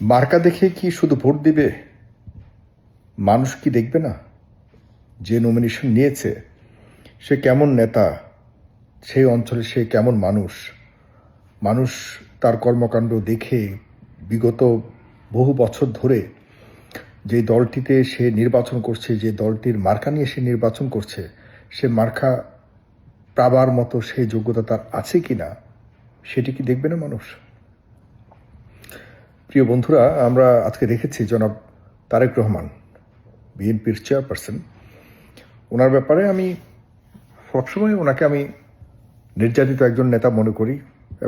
মার্কা দেখে কি শুধু ভোট দিবে? মানুষ কি দেখবে না? যে নমিনেশন নিয়েছে, সে কেমন নেতা? সেই অঞ্চলে সে কেমন মানুষ? মানুষ তার কর্মকাণ্ড দেখে বিগত বহু বছর ধরে যে দলটিতে সে নির্বাচন করছে, যে দলটির মার্কা নিয়ে সে নির্বাচন করছে, সে মার্কা পাবার মতো সেই যোগ্যতা তার আছে কি না সেটি কি দেখবে না মানুষ? প্রিয় বন্ধুরা, আমরা আজকে দেখেছি জনাব তারেক রহমান, বিএনপির চেয়ারপারসন। ওনার ব্যাপারে আমি সবসময় ওনাকে আমি নির্যাতিত একজন নেতা মনে করি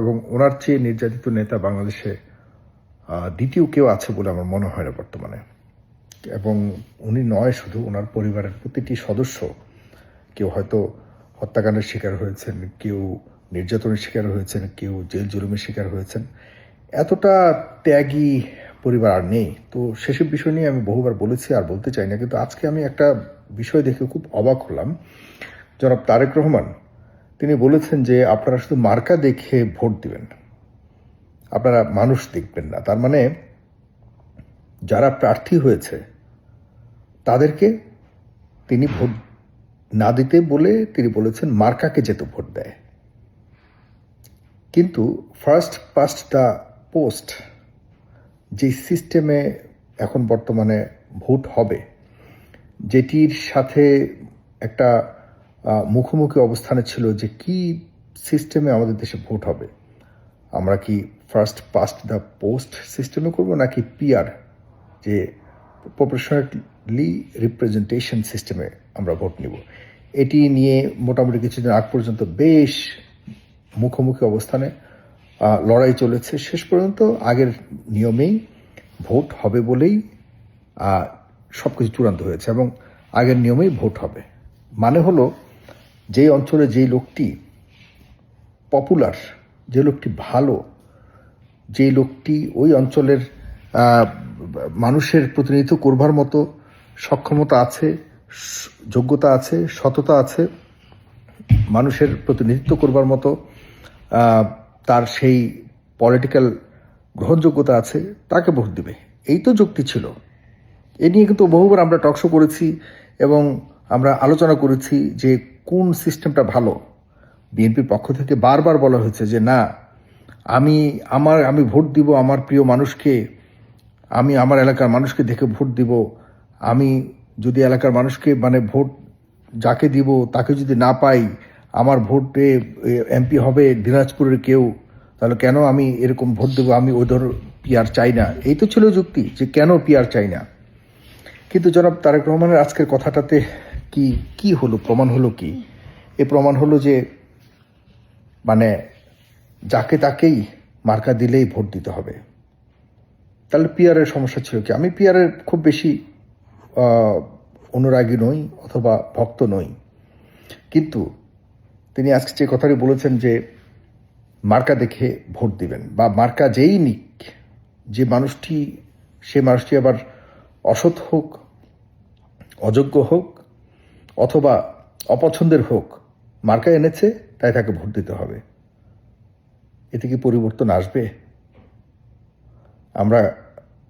এবং ওনার চেয়ে নির্যাতিত নেতা বাংলাদেশে দ্বিতীয় কেউ আছে বলে আমার মনে হয় না বর্তমানে। এবং উনি নয় শুধু, ওনার পরিবারের প্রতিটি সদস্য কেউ হয়তো হত্যাকাণ্ডের শিকার হয়েছেন, কেউ নির্যাতনের শিকার হয়েছেন, কেউ জেল জুলুমের শিকার হয়েছেন। এতটা ত্যাগী পরিবার আর নেই। তো সেসব বিষয় নিয়ে আমি বহুবার বলেছি আর বলতে চাই না, কিন্তু আজকে আমি একটা বিষয় দেখে খুব অবাক হলাম। জনাব তারেক রহমান, তিনি বলেছেন যে আপনারা শুধু মার্কা দেখে ভোট দিবেন আপনারা মানুষ দেখবেন না। তার মানে যারা প্রার্থী হয়েছে, তাদেরকে তিনি ভোট না দিতে বলে তিনি বলেছেন মার্কাকে যেত ভোট দেয়। কিন্তু ফার্স্ট পাস্ট দ্য পোস্ট যে সিস্টেমে এখন বর্তমানে ভোট হবে, যেটির সাথে একটা মুখোমুখি অবস্থানে ছিল যে কি সিস্টেমে আমাদের দেশে ভোট হবে। আমরা কি ফার্স্ট পাস্ট দ্য পোস্ট সিস্টেমে করব নাকি পিআর যে প্রফেশনালি রিপ্রেজেন্টেশন সিস্টেমে আমরা ভোট নিব? এটি নিয়ে মোটামুটি কিছুদিন আগ পর্যন্ত বেশ মুখোমুখি অবস্থানে লড়াই চলেছে। শেষ পর্যন্ত আগের নিয়মেই ভোট হবে বলেই সব কিছু চূড়ান্ত হয়েছে এবং আগের নিয়মেই ভোট হবে। মানে হলো, যেই অঞ্চলে যেই লোকটি পপুলার, যে লোকটি ভালো যে লোকটি ওই অঞ্চলের মানুষের প্রতিনিধিত্ব করবার মতো সক্ষমতা আছে, যোগ্যতা আছে, সততা আছে, মানুষের প্রতিনিধিত্ব করবার মতো তার সেই পলিটিক্যাল গ্রহণযোগ্যতা আছে, তাকে ভোট দিবে। এই তো যুক্তি ছিল। এ নিয়ে কিন্তু বহুবার আমরা টকশো করেছি এবং আমরা আলোচনা করেছি যে কোন সিস্টেমটা ভালো। বিএনপির পক্ষ থেকে বারবার বলা হয়েছে যে, না, আমি আমার, আমি ভোট দিব আমার প্রিয় মানুষকে, আমি আমার এলাকার মানুষকে দেখে ভোট দিব। আমি যদি এলাকার মানুষকে মানে ভোট যাকে দিব, তাকে যদি না পাই আমার ভোটে এমপি হবে, দিনাজপুরের কেউ, তাহলে কেন আমি এরকম ভোট দেবো? আমি ওই ধর পিআর চাই না। এই তো ছিল যুক্তি যে কেন পিআর চাই না। কিন্তু জনাব তারেক রহমানের আজকের কথাটাতে কি কি হলো? প্রমাণ হলো কি? এ প্রমাণ হলো যে মানে যাকে তাকেই মার্কা দিলেই ভোট দিতে হবে। তাহলে পিয়ারের সমস্যা ছিল কি? আমি পিয়ারের খুব বেশি অনুরাগী নই অথবা ভক্ত নই। কিন্তু তিনি আজকে যে কথাটি বলেছেন যে মার্কা দেখে ভোট দিবেন বা মার্কা যেই নিক, যে মানুষটি, সে মানুষটি আবার অসৎ হোক, অযোগ্য হোক, অথবা অপছন্দের হোক, মার্কা এনেছে, তাই তাকে ভোট দিতে হবে। এতে কি পরিবর্তন আসবে? আমরা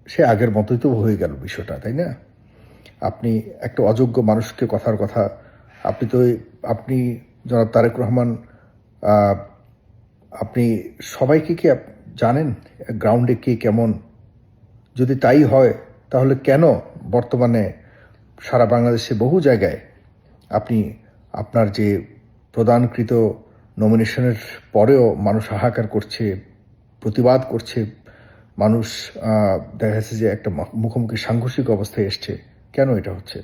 সে আগের মতোই তো হয়ে গেল বিষয়টা, তাই না? আপনি একটা অযোগ্য মানুষকে কথার কথা, আপনি তো, আপনি জনাব তারেক রহমান আপনি সবাইকে কি জানেন গ্রাউন্ডে কে কেমন? যদি তাই হয়, তাহলে কেন বর্তমানে সারা বাংলাদেশে বহু জায়গায় আপনি আপনার যে প্রদানকৃত নমিনেশনের পরেও মানুষ হাহাকার করছে, প্রতিবাদ করছে, মানুষ দেখা যাচ্ছে যে একটা মুখোমুখি সাংঘর্ষিক অবস্থায় এসছে, কেন এটা হচ্ছে?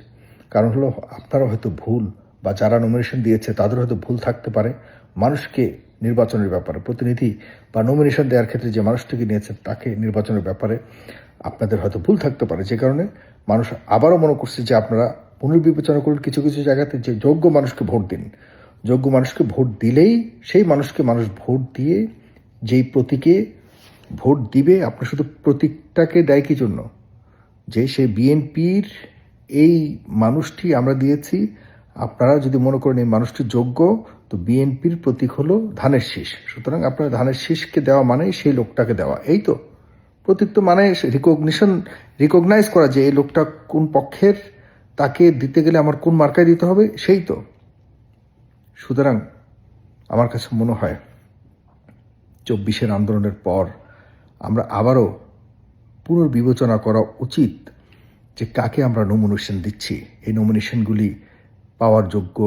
কারণ হলো আপনারা হয়তো ভুল বা যারা নমিনেশন দিয়েছে, তাদের হয়তো ভুল থাকতে পারে। মানুষকে নির্বাচনের ব্যাপারে, প্রতিনিধি বা নমিনেশন দেওয়ার ক্ষেত্রে যে মানুষটিকে নিয়েছে, তাকে নির্বাচনের ব্যাপারে আপনাদের হয়তো ভুল থাকতে পারে। যে কারণে মানুষ আবারও মনে করছে যে আপনারা পুনর্বিবেচনা করুন, কিছু কিছু জায়গাতে যে যোগ্য মানুষকে ভোট দিন। যোগ্য মানুষকে ভোট দিলেই সেই মানুষকে মানুষ ভোট দিয়ে যেই প্রতীকে ভোট দিবে, আপনি শুধু প্রতীকটাকে দেয় কি জন্য? যে সেই বিএনপির এই মানুষটি আমরা দিয়েছি আপনারা যদি মনে করেন এই মানুষটি যোগ্য, তো বিএনপির প্রতীক হলো ধানের শীষ। সুতরাং আপনারা ধানের শীষকে দেওয়া মানেই সেই লোকটাকে দেওয়া। এই তো। প্রতীক তো মানে রিকগনিশন রিকগনাইজ করা যে এই লোকটা কোন পক্ষের, তাকে দিতে গেলে আমার কোন মার্কায় দিতে হবে, সেই তো। সুতরাং আমার কাছে মনে হয় চব্বিশের আন্দোলনের পর আমরা আবারও পুনর্বিবেচনা করা উচিত যে কাকে আমরা নমিনেশন দিচ্ছি। এই নমিনেশনগুলি পাওয়ার যোগ্য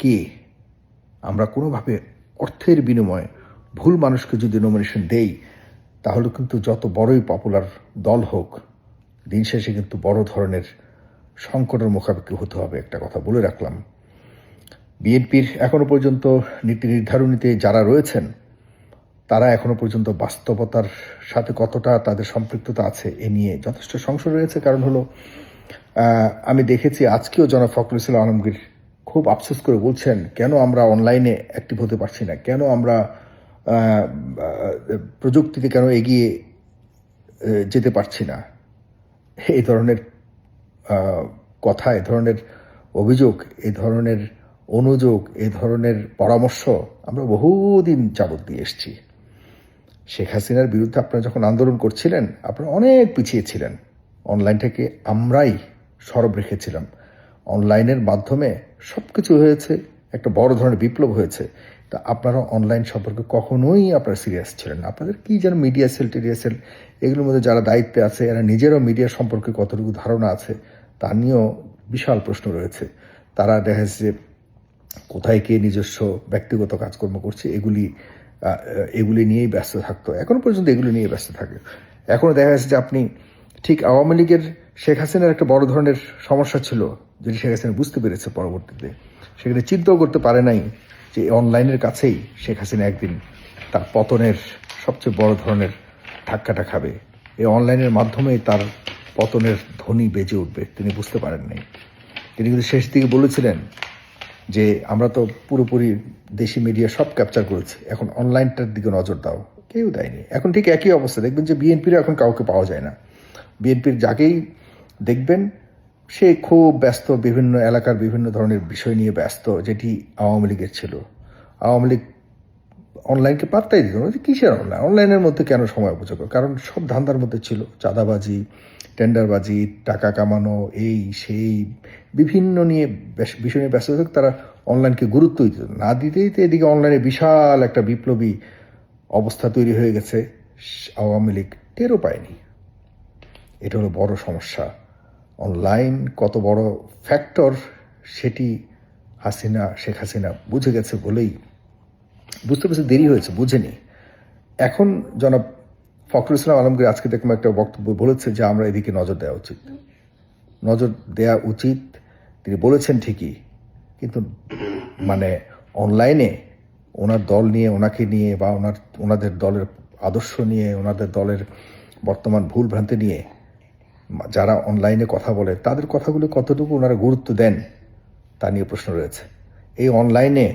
কে? আমরা কোনোভাবে অর্থের বিনিময়ে ভুল মানুষকে যদি নমিনেশন দেই, তাহলে কিন্তু যত বড়ই পপুলার দল হোক, দিন শেষে কিন্তু বড় ধরনের সংকটের মুখাপেক্ষি হতে হবে একটা কথা বলে রাখলাম। বিএনপির এখনও পর্যন্ত নীতি নির্ধারণীতে যারা রয়েছেন, তারা এখনও পর্যন্ত বাস্তবতার সাথে কতটা তাদের সম্পৃক্ততা আছে এ নিয়ে যথেষ্ট সংশয় রয়েছে। কারণ হলো আমি দেখেছি আজকেও জনাব ফখরুল ইসলাম আলমগীর খুব আফসোস করে বলছেন, কেন আমরা অনলাইনে অ্যাক্টিভ হতে পারছি না? কেন আমরা প্রযুক্তিতে কেন এগিয়ে যেতে পারছি না? এই ধরনের কথা এ ধরনের অভিযোগ, এই ধরনের অনুযোগ, এই ধরনের পরামর্শ আমরা বহুদিন যাবৎ দিয়ে এসেছি। শেখ হাসিনার বিরুদ্ধে আপনারা যখন আন্দোলন করছিলেন, আপনারা অনেক পিছিয়ে ছিলেন। অনলাইনটাকে আমরাই সরব রেখেছিলাম। অনলাইনের মাধ্যমে সব কিছু হয়েছে, একটা বড় ধরনের বিপ্লব হয়েছে। তা আপনারা অনলাইন সম্পর্কে কখনোই আপনারা সিরিয়াস ছিলেন না। আপনাদের কী যেন মিডিয়া সেল, টিডিয়া সেল, এগুলোর মধ্যে যারা দায়িত্বে আছে, এরা নিজেরও মিডিয়া সম্পর্কে কতটুকু ধারণা আছে, তা নিয়েও বিশাল প্রশ্ন রয়েছে। তারা দেখা যাচ্ছে কোথায় কে নিজস্ব ব্যক্তিগত কাজকর্ম করছে, এগুলি এগুলি নিয়েই ব্যস্ত থাকতো। এখনও পর্যন্ত এগুলি নিয়ে ব্যস্ত থাকে। এখনও দেখা যাচ্ছে যে আপনি ঠিক আওয়ামী লীগের শেখ হাসিনার একটা বড় ধরনের সমস্যা ছিল, যেটি শেখ হাসিনা বুঝতে পেরেছে পরবর্তীতে। সেখানে চিন্তাও করতে পারে নাই যে অনলাইনের কাছেই শেখ হাসিনা একদিন তার পতনের সবচেয়ে বড় ধরনের ধাক্কাটা খাবে। এই অনলাইনের মাধ্যমেই তার পতনের ধ্বনি বেজে উঠবে, তিনি বুঝতে পারেন নাই। তিনি কিন্তু শেষ দিকে বলেছিলেন যে, আমরা তো পুরোপুরি দেশি মিডিয়া সব ক্যাপচার করেছি, এখন অনলাইনটার দিকে নজর দাও। কেউ দেয়নি। এখন ঠিক একই অবস্থা, দেখবেন যে বিএনপির এখন কাউকে পাওয়া যায় না। বিএনপির যাকেই দেখবেন, সে খুব ব্যস্ত, বিভিন্ন এলাকার বিভিন্ন ধরনের বিষয় নিয়ে ব্যস্ত, যেটি আওয়ামী লীগের ছিল। আওয়ামী লীগ অনলাইনকে পাত্তাই দিত না কিসের অনলাইন অনলাইনের মধ্যে কেন সময় অপচয় করে? কারণ সব ধান্দার মধ্যে ছিল। চাঁদাবাজি, টেন্ডারবাজি, টাকা কামানো, এই, সেই, বিভিন্ন নিয়ে বিষয় নিয়ে ব্যস্ত থাকতো। তারা অনলাইনকে গুরুত্ব দিত। না। না দিতেই তো এদিকে অনলাইনে বিশাল একটা বিপ্লবী অবস্থা তৈরি হয়ে গেছে। আওয়ামী লীগ টেরও পায়নি। এটা হলো বড় সমস্যা। অনলাইন কত বড় ফ্যাক্টর সেটি হাসিনা, শেখ হাসিনা বুঝে গেছে বলেই বুঝতে পারছে, দেরি হয়েছে, বুঝেনি। এখন জনাব ফখরুল ইসলাম আলমগীর আজকে দেখলাম একটা বক্তব্য বলেছে যে আমরা এদিকে নজর দেওয়া উচিত। নজর দেওয়া উচিত, তিনি বলেছেন ঠিকই, কিন্তু মানে অনলাইনে ওনার দল নিয়ে, ওনাকে নিয়ে বা ওনার, ওনাদের দলের আদর্শ নিয়ে, ওনাদের দলের বর্তমান ভুল ভ্রান্তি নিয়ে যারা অনলাইনে কথা বলে, তাদের কথাগুলো কতটুকু ওনারা গুরুত্ব দেন, তা নিয়ে প্রশ্ন রয়েছে। এই অনলাইনে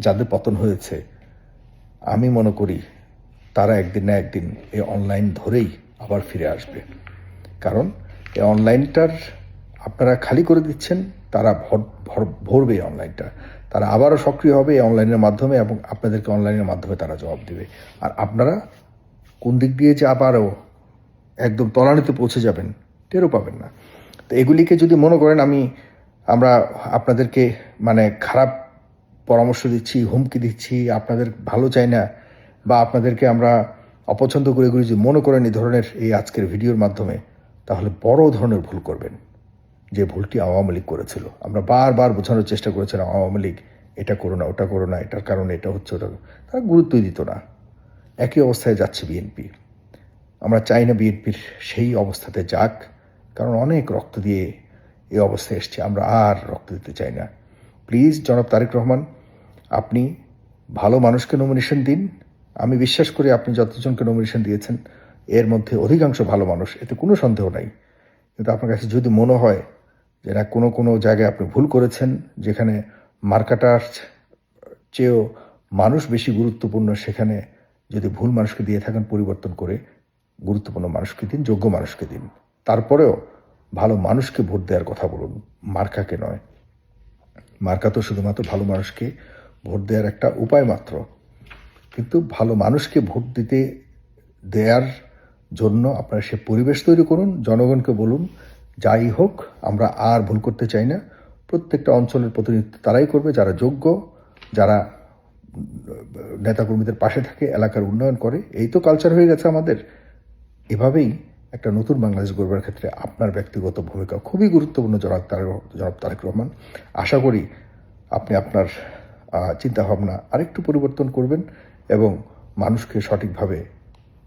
যাদের পতন হয়েছে, আমি মনে করি তারা একদিন না একদিন এই অনলাইন ধরেই আবার ফিরে আসবে। কারণ এই অনলাইনটার আপনারা খালি করে দিচ্ছেন, তারা ভর- ভর- ভরবে এই অনলাইনটা তারা আবারও সক্রিয় হবে এই অনলাইনের মাধ্যমে এবং আপনাদেরকে অনলাইনের মাধ্যমে তারা জবাব দেবে। আর আপনারা কোন দিক দিয়ে যে আবারও একদম তলানিতে পৌঁছে যাবেন, টেরও পাবেন না। তো এগুলিকে যদি মনে করেন, আমি, আমরা আপনাদেরকে মানে খারাপ পরামর্শ দিচ্ছি, হুমকি দিচ্ছি, আপনাদের ভালো চাই না, বা আপনাদেরকে আমরা অপছন্দ করে এগুলি যদি মনে করেন এই ধরনের এই আজকের ভিডিওর মাধ্যমে, তাহলে বড় ধরনের ভুল করবেন, যে ভুলটি আওয়ামী লীগ করেছিল। আমরা বারবার বোঝানোর চেষ্টা করেছিলাম, আওয়ামী লীগ এটা করো না, ওটা করো না, এটার কারণে এটা হচ্ছে, ওটা তারা গুরুত্বই দিত না। একই অবস্থায় যাচ্ছে বিএনপি। আমরা চাই না বিএনপির সেই অবস্থাতে যাক, কারণ অনেক রক্ত দিয়ে এই অবস্থায় এসছে, আমরা আর রক্ত দিতে চাই না। প্লিজ, জনাব তারেক রহমান, আপনি ভালো মানুষকে নমিনেশন দিন। আমি বিশ্বাস করি আপনি যতজনকে নমিনেশন দিয়েছেন, এর মধ্যে অধিকাংশ ভালো মানুষ, এতে কোনো সন্দেহ নাই। কিন্তু আপনার কাছে যদি মনে হয় যে না, কোনো কোনো জায়গায় আপনি ভুল করেছেন, যেখানে মার্কাটার চেয়েও মানুষ বেশি গুরুত্বপূর্ণ, সেখানে যদি ভুল মানুষকে দিয়ে থাকেন পরিবর্তন করে গুরুত্বপূর্ণ মানুষকে দিন, যোগ্য মানুষকে দিন। তারপরেও ভালো মানুষকে ভোট দেওয়ার কথা বলুন, মার্কাকে নয়। মার্কা তো শুধুমাত্র ভালো মানুষকে ভোট দেওয়ার একটা উপায় মাত্র। কিন্তু ভালো মানুষকে ভোট দিতে দেয়ার জন্য আপনারা সে পরিবেশ তৈরি করুন, জনগণকে বলুন, যাই হোক, আমরা আর ভুল করতে চাই না। প্রত্যেকটা অঞ্চলের প্রতিনিধিত্ব তারাই করবে, যারা যোগ্য, যারা নেতাকর্মীদের পাশে থাকে, এলাকার উন্নয়ন করে। এই তো কালচার হয়ে গেছে আমাদের। এভাবেই একটা নতুন বাংলাদেশ গড়বার ক্ষেত্রে আপনার ব্যক্তিগত ভূমিকা খুবই গুরুত্বপূর্ণ জনাব তারেক জনাব তারেক রহমান। আশা করি আপনি আপনার চিন্তাভাবনা আরেকটু পরিবর্তন করবেন এবং মানুষকে সঠিকভাবে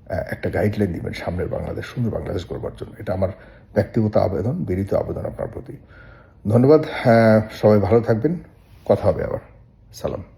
একটা গাইডলাইন দিবেন সামনের বাংলাদেশ সুন্দর বাংলাদেশ গড়বার জন্য। এটা আমার ব্যক্তিগত আবেদন বিনীত আবেদন আপনার প্রতি। ধন্যবাদ হ্যাঁ, সবাই ভালো থাকবেন। কথা হবে আবার। সালাম।